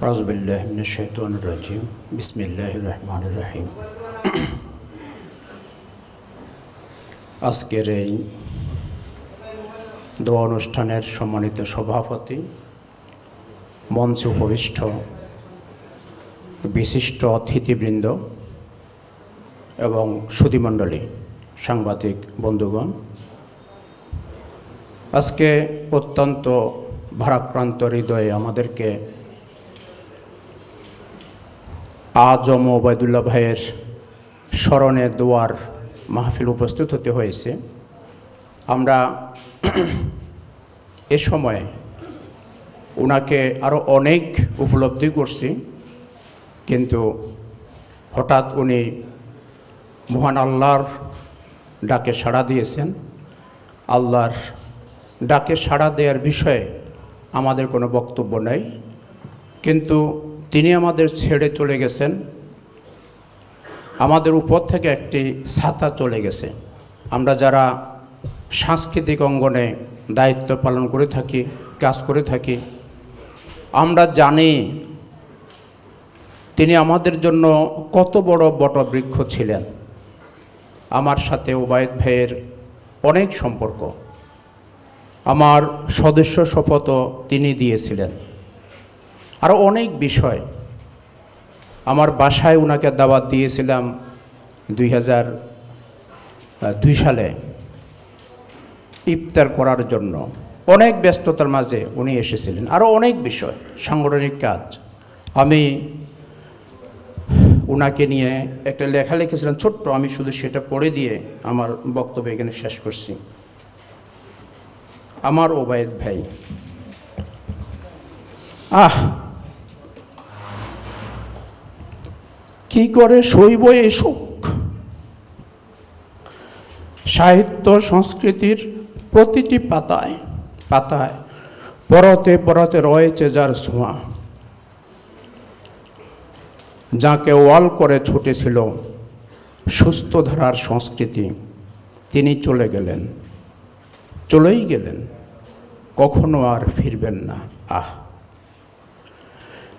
أعوذ بالله من الشيطان الرجيم بسم الله الرحمن الرحيم আজকের এই দোয়া অনুষ্ঠানের সম্মানিত সভাপতি মঞ্চ উপবিষ্ট বিশিষ্ট অতিথিবৃন্দ এবং সুধীমণ্ডলী সাংবাদিক বন্ধুগণ আজকে অত্যন্ত ভারাক্রান্ত হৃদয়ে আমাদেরকে আজম ওবায়দুল্লাহ ভাইয়ের স্মরণে দোয়ার মাহফিল উপস্থিত হতে হয়েছে। আমরা এ সময়ে ওনাকে আরও অনেক উপলব্ধি করছি, কিন্তু হঠাৎ উনি মহান আল্লাহর ডাকে সাড়া দিয়েছেন। আল্লাহর ডাকে সাড়া দেওয়ার বিষয়ে আমাদের কোনো বক্তব্য নেই, কিন্তু তিনি আমাদের ছেড়ে চলে গেছেন। আমাদের উপর থেকে একটি ছাতা চলে গেছে। আমরা যারা সাংস্কৃতিক অঙ্গনে দায়িত্ব পালন করে থাকি, কাজ করে থাকি, আমরা জানি তিনি আমাদের জন্য কত বড় বটবৃক্ষ ছিলেন। আমার সাথে ওবায়দ ভাইয়ের অনেক সম্পর্ক। আমার সদস্য শপথও তিনি দিয়েছিলেন। আরও অনেক বিষয়। আমার বাসায় ওনাকে দাওয়াত দিয়েছিলাম দুই হাজার দুই সালে ইফতার করার জন্য। অনেক ব্যস্ততার মাঝে উনি এসেছিলেন। আরও অনেক বিষয়, সাংগঠনিক কাজ। আমি ওনাকে নিয়ে একটা লেখা লিখেছিলাম, ছোট্ট, আমি শুধু সেটা পড়ে দিয়ে আমার বক্তব্য এখানে শেষ করছি। আমার ওবায়দ ভাই। আহ কি করে শৈব এই সুখ? সাহিত্য সংস্কৃতির প্রতিটি পাতায় পাতায়, পরতে পরতে রয়েছে যার ছোঁয়া। যাকে ওয়াল করে ছুটেছিল সুস্থ ধারার সংস্কৃতি, তিনি চলে গেলেন। চলেই গেলেন। কখনো আর ফিরবেন না। আহ!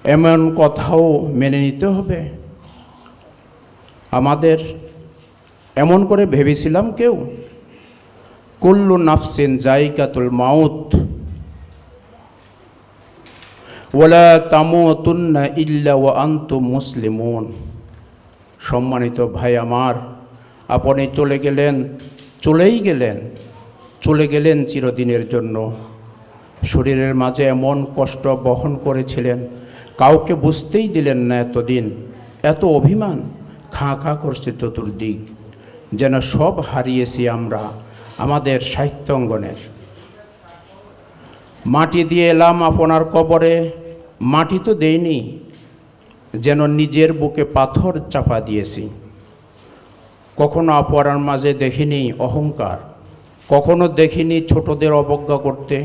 এমন কথাও মেনে নিতে হবে। আমাদের এমন করে ভেবেছিলাম কেউ, কুল্লু নাফসিন জাইকাতুল মাউত ওলা তামুতুন্না ইল্লা ওয়া আন্তু মুসলিমুন। সম্মানিত ভাই আমার, আপনি চলে গেলেন, চলেই গেলেন, চলে গেলেন চিরদিনের জন্য। শরীরের মাঝে এমন কষ্ট বহন করেছিলেন, কাউকে বুঝতেই দিলেন না এতদিন, এত অভিমান। খাঁ খাঁ করছে চতুর্দিক, যেন সব হারিয়েছি আমরা আমাদের সাহিত্য অঙ্গনের মাটি দিয়ে এলাম আপনার কবরে, মাটি তো দেইনি, যেন নিজের বুকে পাথর চাপা দিয়েছি। কখনো আপনার মাঝে দেখিনি অহংকার, কখনো দেখিনি ছোটদের অবজ্ঞা করতে,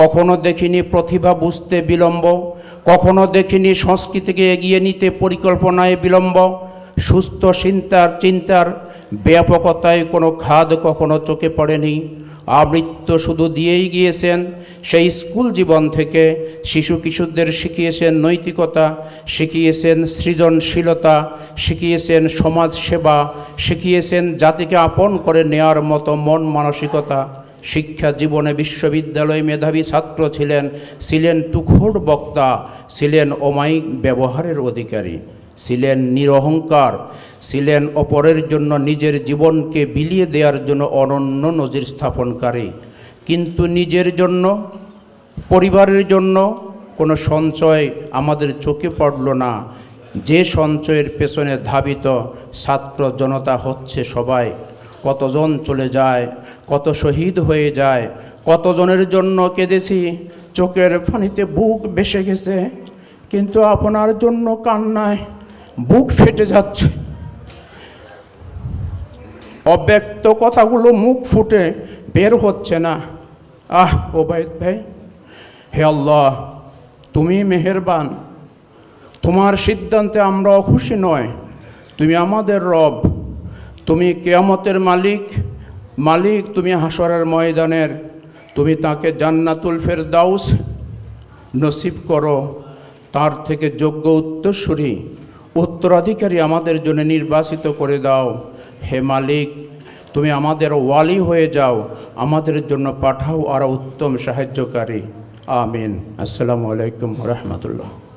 কখনো দেখিনি প্রতিভা বুঝতে বিলম্ব, কখনো দেখিনি সংস্কৃতিকে এগিয়ে নিতে পরিকল্পনায় বিলম্ব সুস্থ চিন্তার চিন্তার ব্যাপকতায় কোনো খাদ কখনো চোখে পড়েনি। আবৃত্ত শুধু দিয়েই গিয়েছেন, সেই স্কুল জীবন থেকে শিশু কিশোরদের শিখিয়েছেন নৈতিকতা, শিখিয়েছেন সৃজনশীলতা, শিখিয়েছেন সমাজ সেবা শিখিয়েছেন জাতিকে আপন করে নেওয়ার মতো মন মানসিকতা। শিক্ষা জীবনে বিশ্ববিদ্যালয়ে মেধাবী ছাত্র ছিলেন ছিলেন তুখোড় বক্তা, ছিলেন অমায়িক ব্যবহারের অধিকারী। ছিলেন নিরহংকার, ছিলেন অপরের জন্য নিজের জীবনকে বিলিয়ে দেওয়ার জন্য অনন্য নজির স্থাপনকারী। কিন্তু নিজের জন্য, পরিবারের জন্য কোনো সঞ্চয় আমাদের চোখে পড়ল না। যে সঞ্চয়ের পেছনে ধাবিত ছাত্র জনতা হচ্ছে সবাই। কতজন চলে যায়, কত শহীদ হয়ে যায়, কতজনের জন্য কেঁদেছি, চোখের ফানিতে বুক বেসে গেছে। কিন্তু আপনার জন্য কান্নায় বুক ফেটে যাচ্ছে। অব্যক্ত কথাগুলো মুখ ফুটে বের হচ্ছে না। আহ, ওবায়দ ভাই, হে আল্লাহ, তুমি মেহেরবান। তোমার সিদ্ধান্তে আমরা খুশি নয়। তুমি আমাদের রব। তুমি কেয়ামতের মালিক। মালিক, তুমি হাসরের ময়দানের। তুমি তাকে জান্নাতুল ফেরদাউস নসিব করো। তার থেকে যোগ্য উত্তরসূরি। উত্তরাধিকারী আমাদের জন্য নির্বাচিত করে দাও। হে মালিক, তুমি আমাদের ওয়ালি হয়ে যাও। আমাদের জন্য পাঠাও আরও উত্তম সাহায্যকারী। আমিন। আসসালামু আলাইকুম রহমতুল্লাহ।